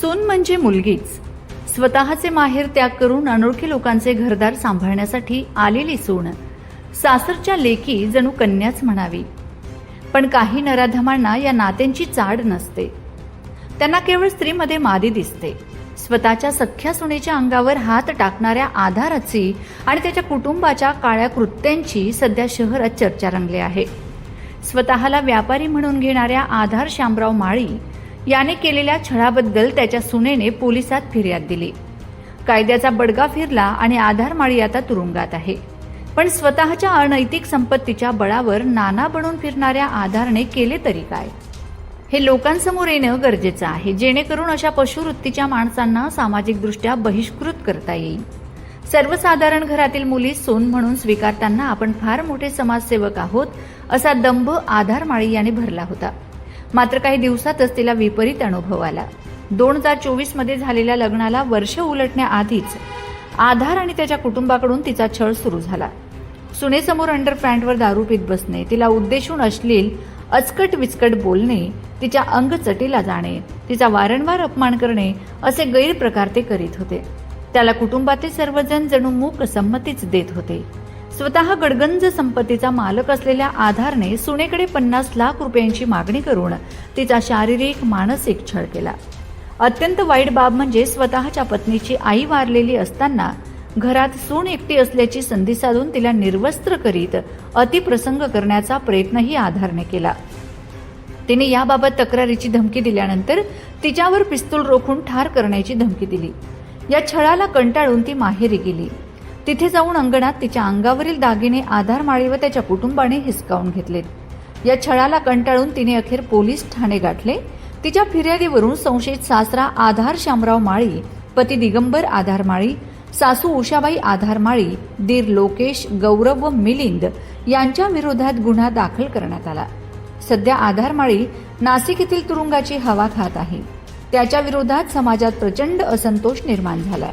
सून म्हणजे मुलगीच. स्वतःचे माहेर त्याग करून अनोळखी लोकांचे घरदार सांभाळण्यासाठी आलेली सून. सासरच्या लेकी जणू कन्याच म्हणावी. पण काही नराधमांना या नात्यांची चाड नसते. त्यांना केवळ स्त्रीमध्ये मादी दिसते. स्वतःच्या सख्या सुनेच्या अंगावर हात टाकणाऱ्या आधाराची आणि त्याच्या कुटुंबाच्या काळ्या कृत्यांची सध्या शहरात चर्चा रंगली आहे. स्वतःला व्यापारी म्हणून घेणाऱ्या आधार श्यामराव माळी याने केलेल्या छळाबद्दल त्याच्या सुनेने पोलिसात फिर्याद दिली. कायद्याचा बडगा फिरला आणि आधार माळी आता तुरुंगात आहे. पण स्वतःच्या अनैतिक संपत्तीच्या बळावर नाना बनून फिरणाऱ्या आधारने केले तरी काय? हे लोकांसमोर येणं गरजेचं आहे जेणेकरून अशा पशुवृत्तीच्या माणसांना सामाजिकदृष्ट्या बहिष्कृत करता येईल. सर्वसाधारण घरातील मुली सोन म्हणून स्वीकारताना आपण फार मोठे समाजसेवक आहोत असा दंभ आधार माळी याने भरला होता. मात्र काही दिवसातच तिला विपरीत अनुभव आला. दोन हजार चोवीसमध्ये झालेल्या लग्नाला वर्ष उलटण्याआधीच आधार आणि त्याच्या कुटुंबाकडून तिचा छळ सुरू झाला. सुनेसमोर अंडर पॅन्टवर दारू पीत बसणे तिला उद्देशून अश्लील अचकट विचकट बोलणे तिच्या अंगचटीला जाणे तिचा वारंवार अपमान करणे असे गैरप्रकार ते करीत होते. त्याला कुटुंबातील सर्वजण जणू मूक संमतीच देत होते. स्वतः गडगंज संपत्तीचा मालक असलेल्या आधारने सुनेकडे पन्नास लाख रुपयांची मागणी करून तिचा शारीरिक मानसिक छळ केला. अत्यंत वाईट बाब म्हणजे स्वतःच्या पत्नीची आई वारलेली असताना घरात सून एकटी असल्याची संधी साधून तिला निर्वस्त्र करीत अतिप्रसंग करण्याचा प्रयत्नही आधारने केला. तिने याबाबत तक्रारीची धमकी दिल्यानंतर तिच्यावर पिस्तूल रोखून ठार करण्याची धमकी दिली. या छळाला कंटाळून ती माहेरी गेली. तिथे जाऊन अंगणात तिच्या अंगावरील दागिने आधार माळी व त्याच्या कुटुंबाने हिसकावून घेतलेत या छळाला कंटाळून तिने अखेर पोलीस ठाणे गाठले. तिच्या फिर्यादीवरून संशयित सासरा आधार शामराव माळी पती दिगंबर आधार माळी सासू उषाबाई आधार माळी दीर लोकेश गौरव व मिलिंद यांच्या विरोधात गुन्हा दाखल करण्यात आला. सध्या आधार माळी नाशिक येथील तुरुंगाची हवा खात आहे. त्याच्या विरोधात समाजात प्रचंड असंतोष निर्माण झालाय.